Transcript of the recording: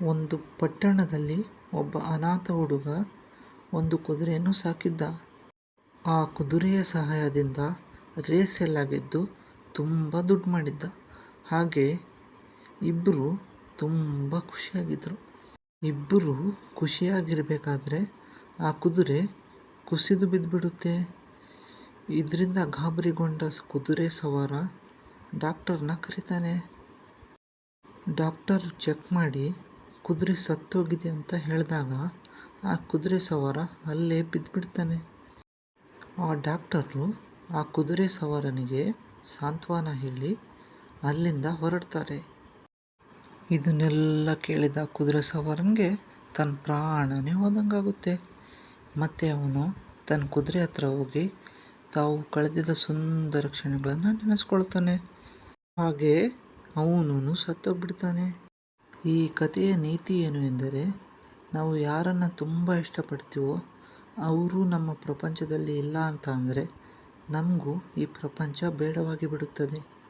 ಒಂದು ಪಟ್ಟಣದಲ್ಲಿ ಒಬ್ಬ ಅನಾಥ ಹುಡುಗ ಒಂದು ಕುದುರೆಯನ್ನು ಸಾಕಿದ್ದ. ಆ ಕುದುರೆಯ ಸಹಾಯದಿಂದ ರೇಸ್ ಎಲ್ಲ ಗೆದ್ದು ತುಂಬ ದುಡ್ಡು ಮಾಡಿದ್ದ. ಹಾಗೆ ಇಬ್ಬರು ತುಂಬ ಖುಷಿಯಾಗಿದ್ದರು ಇಬ್ಬರು ಖುಷಿಯಾಗಿರಬೇಕಾದ್ರೆ ಆ ಕುದುರೆ ಕುಸಿದು ಬಿದ್ದುಬಿಡುತ್ತೆ ಇದರಿಂದ ಗಾಬರಿಗೊಂಡ ಕುದುರೆ ಸವಾರ ಡಾಕ್ಟರ್ನ ಕರೀತಾನೆ. ಡಾಕ್ಟರ್ ಚೆಕ್ ಮಾಡಿ ಕುದುರೆ ಸತ್ತೋಗಿದೆ ಅಂತ ಹೇಳಿದಾಗ ಆ ಕುದುರೆ ಸವಾರ ಅಲ್ಲೇ ಬಿದ್ದುಬಿಡ್ತಾನೆ ಆ ಡಾಕ್ಟರು ಆ ಕುದುರೆ ಸವಾರನಿಗೆ ಸಾಂತ್ವನ ಹೇಳಿ ಅಲ್ಲಿಂದ ಹೊರಡ್ತಾರೆ. ಇದನ್ನೆಲ್ಲ ಕೇಳಿದ ಕುದುರೆ ಸವಾರನಿಗೆ ತನ್ನ ಪ್ರಾಣನೇ ಹೋದಂಗಾಗುತ್ತೆ. ಮತ್ತೆ ಅವನು ತನ್ನ ಕುದುರೆ ಹತ್ರ ಹೋಗಿ ತಾವು ಕಳೆದಿದ್ದ ಸುಂದರ ಕ್ಷಣಗಳನ್ನು ನೆನೆಸ್ಕೊಳ್ತಾನೆ. ಹಾಗೆ ಅವನು ಸತ್ತೋಗ್ಬಿಡ್ತಾನೆ. ಈ ಕಥೆಯ ನೀತಿ ಏನು ಎಂದರೆ, ನಾವು ಯಾರನ್ನು ತುಂಬ ಇಷ್ಟಪಡ್ತೀವೋ ಅವರು ನಮ್ಮ ಪ್ರಪಂಚದಲ್ಲಿ ಇಲ್ಲ ಅಂತ ಅಂದರೆ ನಮಗೂ ಈ ಪ್ರಪಂಚ ಬೇಡವಾಗಿ ಬಿಡುತ್ತದೆ.